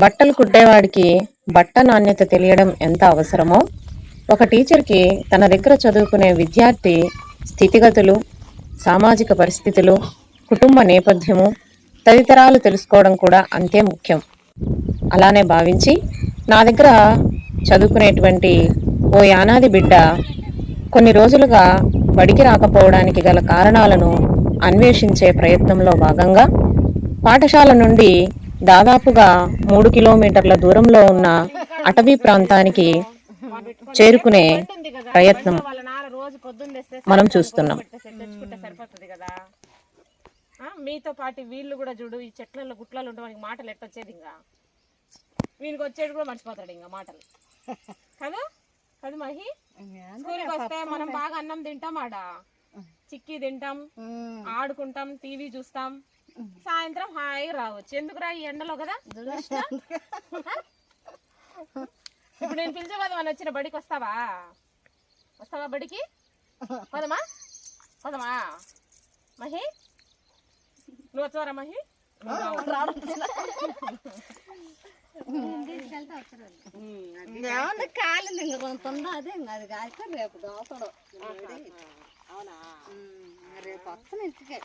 బట్టలు కుట్టేవాడికి బట్ట నాణ్యత తెలియడం ఎంత అవసరమో? ఒక టీచర్కి తన దగ్గర చదువుకునే విద్యార్థి స్థితిగతులు సామాజిక పరిస్థితులు కుటుంబ నేపథ్యము తదితరాలు తెలుసుకోవడం కూడా అంతే ముఖ్యం. అలానే భావించి నా దగ్గర చదువుకునేటువంటి ఓ యానాది బిడ్డ కొన్ని రోజులుగా బడికి రాకపోవడానికి గల కారణాలను అన్వేషించే ప్రయత్నంలో భాగంగా పాఠశాల నుండి దాదాపుగా మూడు కిలోమీటర్ల దూరంలో ఉన్న అటవీ ప్రాంతానికి చేరుకునే ప్రయత్నం మనం చూస్తున్నాం. మీతో పాటు వీళ్ళు కూడా చూడు ఈ చెట్లలో గుట్లలో ఉంటే మనకి మాటలు ఎట్టొచ్చేది ఇంకా? వీనికి వచ్చేది కూడా మర్చిపోతాడు ఇంకా మాటలు. కదా? కదా మహి? స్కూల్కి వస్తే మనం బాగా అన్నం తింటాం ఆడ? చిక్కీ తింటాం ఆడుకుంటాం టీవీ చూస్తాం. సాయంత్రం హాయిగా రావచ్చు. ఎందుకురా ఈ ఎండలో కదా? ఇప్పుడు నేను పిలిచే పదమని వచ్చిన బడికి వస్తావా? వస్తావా బడికి? పదమా? పదమా? మహి? నువ్వు వచ్చావరా మహి? ఏమన్నా కాలింది ఇంక కొంత ఉంది అదే ఇంక అది కాలితే రేపు దోసడు అవునా? రేపు వస్తాను ఇంటికి.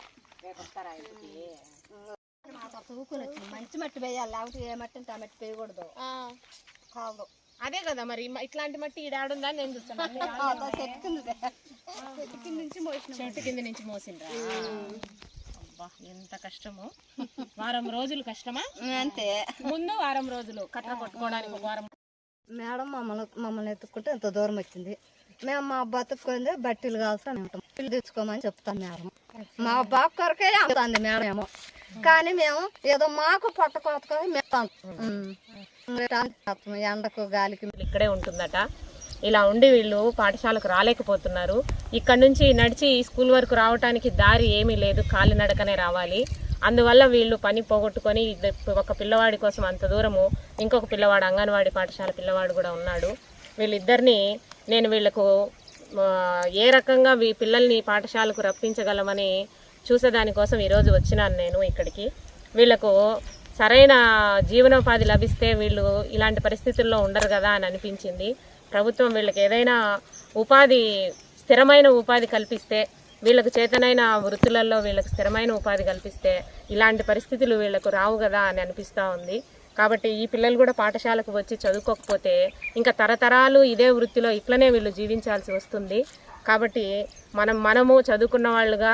వచ్చింది మంచి మట్టి వేయాలి. లేకపోతే ఏ మట్టి ఆ మట్టి వేయకూడదు. కాదు. అదే కదా మరి ఇట్లాంటి మట్టి ఈడాడుందా నేను చూస్తాను చెట్టు. చెట్టు కింద నుంచి మోసిన చెట్టు కింద నుంచి మోసిండ్రా? అబ్బా ఎంత కష్టము. వారం రోజులు కష్టమా? అంతే. ముందు వారం రోజులు కట్ట కొట్టుకోవడానికి వారం మేడం మమ్మల్ని మమ్మల్ని ఎత్తుక్కుంటే ఎంత దూరం వచ్చింది. మేము మా బతుకుంది బట్టలు ఉంటాం పిల్లి తెచ్చుకోమని చెప్తాం మేడం. మా బాబు కొరకే అమ్ముతుంది మేడం ఏమో. కానీ మేము ఏదో మాకు పొట్ట కోతకొని మేము ఎండకు గాలికి. ఇక్కడే ఉంటుందట. ఇలా ఉండి వీళ్ళు పాఠశాలకు రాలేకపోతున్నారు. ఇక్కడ నుంచి నడిచి స్కూల్ వరకు రావడానికి దారి ఏమీ లేదు కాలినడకనే రావాలి. అందువల్ల వీళ్ళు పని పోగొట్టుకొని ఒక పిల్లవాడి కోసం అంత దూరము ఇంకొక పిల్లవాడు అంగన్వాడీ పాఠశాల పిల్లవాడు కూడా ఉన్నాడు. వీళ్ళిద్దరిని నేను వీళ్ళకు ఏ రకంగా వీ పిల్లల్ని పాఠశాలకు రప్పించగలమని చూసేదానికోసం ఈరోజు వచ్చినాను నేను ఇక్కడికి. వీళ్ళకు సరైన జీవనోపాధి లభిస్తే వీళ్ళు ఇలాంటి పరిస్థితుల్లో ఉండరు కదా అని అనిపించింది. ప్రభుత్వం వీళ్ళకి ఏదైనా ఉపాధి స్థిరమైన ఉపాధి కల్పిస్తే వీళ్ళకు చేతనైన వృత్తులలో వీళ్ళకి స్థిరమైన ఉపాధి కల్పిస్తే ఇలాంటి పరిస్థితులు వీళ్ళకు రావు కదా అని అనిపిస్తూ ఉంది. కాబట్టి ఈ పిల్లలు కూడా పాఠశాలకు వచ్చి చదువుకోకపోతే ఇంకా తరతరాలు ఇదే వృత్తిలో ఇట్లనే వీళ్ళు జీవించాల్సి వస్తుంది. కాబట్టి మనం మనము చదువుకున్న వాళ్ళుగా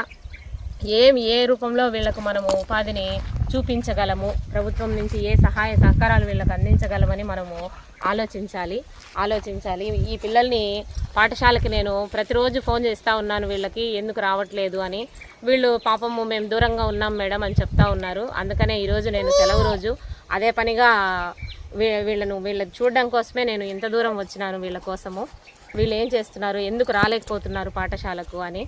ఏమి ఏ రూపంలో వీళ్ళకు మనము ఉపాధిని చూపించగలము ప్రభుత్వం నుంచి ఏ సహాయ సహకారాలు వీళ్ళకి అందించగలమని మనము ఆలోచించాలి. ఆలోచించాలి. ఈ పిల్లల్ని పాఠశాలకి నేను ప్రతిరోజు ఫోన్ చేస్తూ ఉన్నాను వీళ్ళకి ఎందుకు రావట్లేదు అని. వీళ్ళు పాపము మేము దూరంగా ఉన్నాం మేడం అని చెప్తా ఉన్నారు. అందుకనే ఈరోజు నేను సెలవు రోజు అదే పనిగా వీ- వీళ్ళను వీళ్ళని చూడడం కోసమే నేను ఇంత దూరం వచ్చినాను వీళ్ళ కోసము. వీళ్ళు ఏం చేస్తున్నారు ఎందుకు రాలేకపోతున్నారు పాఠశాలకు అని.